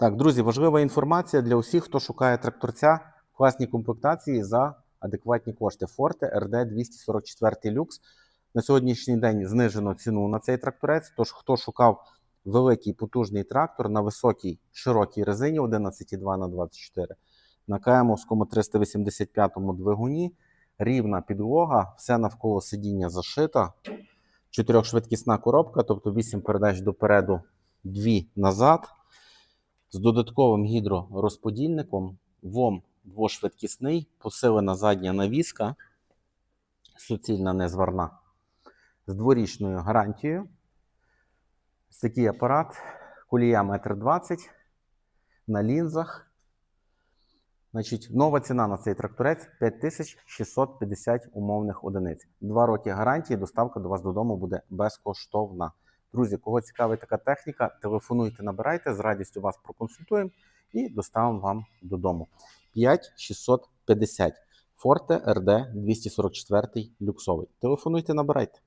Так, друзі, важлива інформація для усіх, хто шукає тракторця в класній комплектації за адекватні кошти. Forte RD 244 люкс. На сьогоднішній день знижено ціну на цей тракторець. Тож, хто шукав великий потужний трактор на високій широкій резині 11,2 на 24 на КМовському 385 двигуні, рівна підлога, все навколо сидіння зашито. Чотирьохшвидкісна коробка, тобто 8 передач допереду, 2 назад з додатковим гідророзподільником, ВОМ двошвидкісний, посилена задня навіска, суцільна незварна, з дворічною гарантією. Ось такий апарат, колія 1,20 м на лінзах. Значить, нова ціна на цей тракторець 5650 умовних одиниць. Два роки гарантії, доставка до вас додому буде безкоштовна. Друзі, кого цікавить така техніка, телефонуйте, набирайте, з радістю вас проконсультуємо і доставимо вам додому. 5650 Форте РД 244 люксовий. Телефонуйте, набирайте.